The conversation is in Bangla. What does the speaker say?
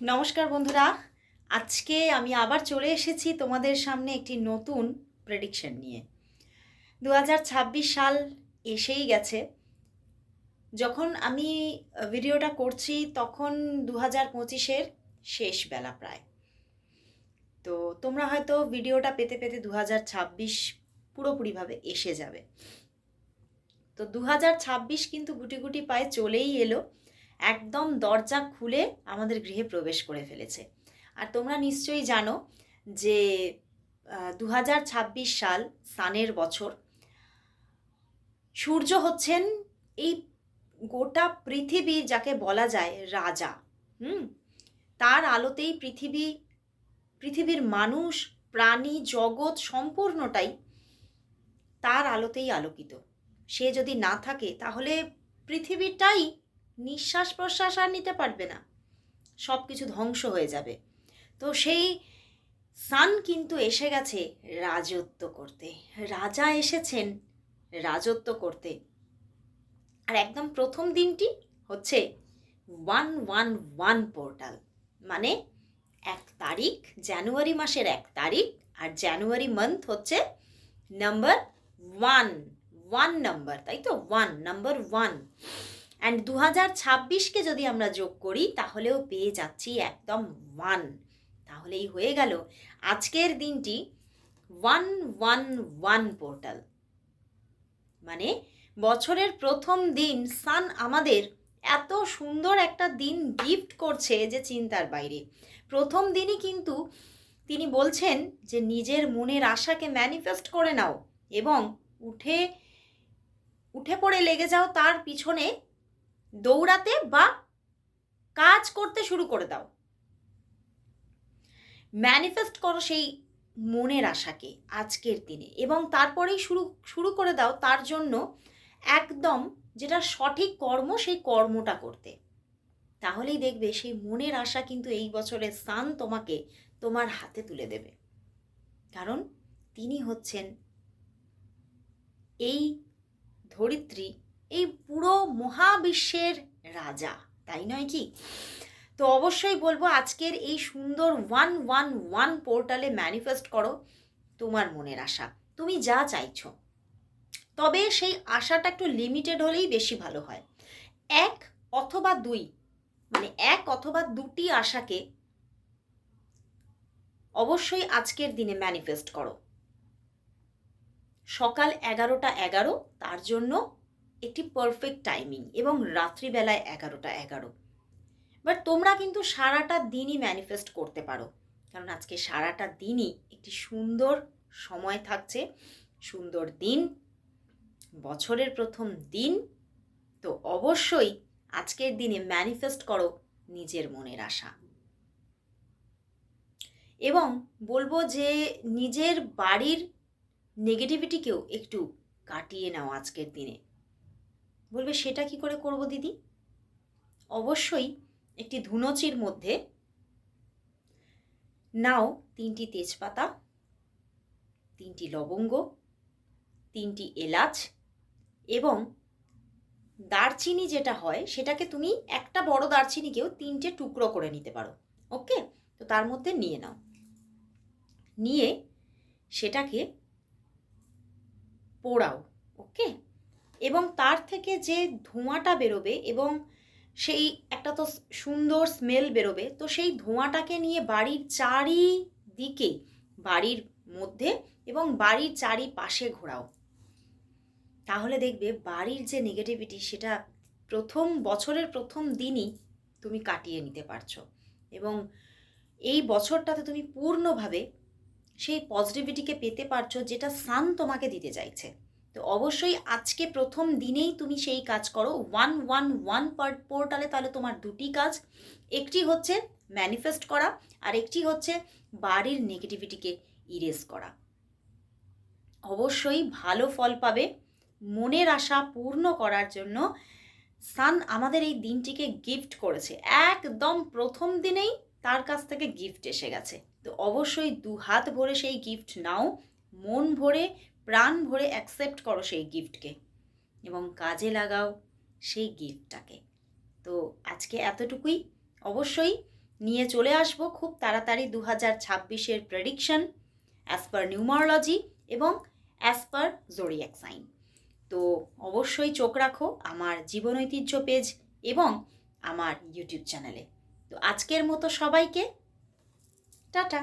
নমস্কার বন্ধুরা। আজকে আমি আবার চলে এসেছি তোমাদের সামনে একটি নতুন প্রেডিকশন নিয়ে। দু হাজার ছাব্বিশ সাল এসেই গেছে। যখন আমি ভিডিওটা করছি তখন দু হাজার পঁচিশের শেষ বেলা প্রায়। তো তোমরা হয়তো ভিডিওটা পেতে পেতে দু হাজার ছাব্বিশ পুরোপুরিভাবে এসে যাবে। তো দু হাজার ছাব্বিশ কিন্তু গুটি গুটি পায়ে চলেই এলো। একদম দরজা খুলে আমাদের গৃহে প্রবেশ করে ফেলেছে। আর তোমরা নিশ্চয়ই জানো যে দু হাজার ছাব্বিশ সাল সানের বছর সূর্য হচ্ছেন এই গোটা পৃথিবীর যাকে বলা যায় রাজা। হুম? তার আলোতেই পৃথিবী, পৃথিবীর মানুষ, প্রাণী, জগৎ সম্পূর্ণটাই তার আলোতেই আলোকিত। সে যদি না থাকে তাহলে পৃথিবীটাই নিঃশ্বাস প্রশ্বাস আর নিতে পারবে না। সব কিছু ধ্বংস হয়ে যাবে। তো সেই সান কিন্তু এসে গেছে রাজত্ব করতে। রাজা এসেছেন রাজত্ব করতে। আর একদম প্রথম দিনটি হচ্ছে ওয়ান ওয়ান ওয়ান পোর্টাল। মানে এক তারিখ, জানুয়ারি মাসের এক তারিখ আর জানুয়ারি মান্থ হচ্ছে নাম্বার ওয়ান ওয়ান নাম্বার তাই তো? ওয়ান নাম্বার ওয়ান অ্যান্ড দু হাজার ছাব্বিশকে যদি আমরা যোগ করি, তাহলেও পেয়ে যাচ্ছি একদম ওয়ান তাহলেই হয়ে গেল। আজকের দিনটি ওয়ান ওয়ান ওয়ান পোর্টাল মানে বছরের প্রথম দিন সান আমাদের এত সুন্দর একটা দিন গিফট করছে যে চিন্তার বাইরে। প্রথম দিনই কিন্তু তিনি বলছেন যে নিজের মনের আশাকে ম্যানিফেস্ট করে নাও এবং উঠে উঠে পড়ে লেগে যাও তার পিছনে দৌড়াতে বা কাজ করতে শুরু করে দাও। ম্যানিফেস্ট করো সেই মনের আশাকে আজকের দিনে এবং তারপরেই শুরু শুরু করে দাও তার জন্য একদম যেটা সঠিক কর্ম সেই কর্মটা করতে। তাহলেই দেখবে সেই মনের আশা কিন্তু এই বছরের স্থান তোমাকে তোমার হাতে তুলে দেবে। কারণ তিনি হচ্ছেন এই ধরিত্রী এই পুরো মহাবিশ্বের রাজা, তাই নয় কি? তো অবশ্যই বলব আজকের এই সুন্দর ওয়ান ওয়ান ওয়ান পোর্টালে ম্যানিফেস্ট করো তোমার মনের আশা। তুমি যা চাইছো। তবে সেই আশাটা একটু লিমিটেড হলেই বেশি ভালো হয়। এক অথবা দুই মানে এক অথবা দুটি আশাকে অবশ্যই আজকের দিনে ম্যানিফেস্ট করো। সকাল এগারোটা এগারো, তার জন্য একটি পারফেক্ট টাইমিং এবং রাত্রিবেলায় এগারোটা এগারো। বাট তোমরা কিন্তু সারাটা দিনই ম্যানিফেস্ট করতে পারো। কারণ আজকে সারাটা দিনই একটি সুন্দর সময় থাকছে। সুন্দর দিন, বছরের প্রথম দিন। তো অবশ্যই আজকের দিনে ম্যানিফেস্ট করো নিজের মনের আশা। এবং বলব যে নিজের বাড়ির নেগেটিভিটিকেও একটু কাটিয়ে নাও আজকের দিনে। বলবে, সেটা কি করে করব দিদি? অবশ্যই একটি ধুনোচির মধ্যে নাও তিনটি তেজপাতা, তিনটি লবঙ্গ, তিনটি এলাচ এবং দারচিনি যেটা হয়, সেটাকে তুমি একটা বড় দারচিনিকেও তিনটে টুকরো করে নিতে পারো। ওকে? তো তার মধ্যে নিয়ে নাও। নিয়ে সেটাকে পোড়াও। ওকে? এবং তার থেকে যে ধোঁয়াটা বেরোবে এবং সেই একটা তো সুন্দর স্মেল বেরোবে, তো সেই ধোঁয়াটাকে নিয়ে বাড়ির চারিদিকে, বাড়ির মধ্যে এবং বাড়ির চারিপাশে ঘোরাও। তাহলে দেখবে বাড়ির যে নেগেটিভিটি সেটা প্রথম বছরের প্রথম দিনই তুমি কাটিয়ে নিতে পারছ এবং এই বছরটাতে তুমি পূর্ণভাবে সেই পজিটিভিটিকে পেতে পারছ যেটা সান তোমাকে দিতে চাইছে। তো অবশ্যই আজকে প্রথম দিনেই তুমি সেই কাজ করো। ওয়ান ওয়ান ওয়ান পোর্টালে তাহলে তোমার দুটি কাজ। একটি হচ্ছে ম্যানিফেস্ট করা আর একটি হচ্ছে বাড়ির নেগেটিভিটিকে ইরেজ করা। অবশ্যই ভালো ফল পাবে। মনের আশা পূর্ণ করার জন্য সান আমাদের এই দিনটিকে গিফট করেছে। একদম প্রথম দিনেই তার কাছ থেকে গিফট এসে গেছে। তো অবশ্যই দু হাত ভরে সেই গিফট নাও। মন ভরে প্রাণ ভরে অ্যাকসেপ্ট করো সেই গিফটকে এবং কাজে লাগাও সেই গিফটটাকে তো আজকে এতটুকুই। অবশ্যই নিয়ে চলে আসব খুব তাড়াতাড়ি দু হাজার ছাব্বিশের প্রেডিকশন অ্যাজ পার নিউমারোলজি এবং অ্যাজ পার জোরিয়াক সাইন তো অবশ্যই চোখ রাখো আমার জীবন ঐতিহ্য পেজ এবং আমার ইউটিউব চ্যানেলে তো আজকের মতো সবাইকে টাটা।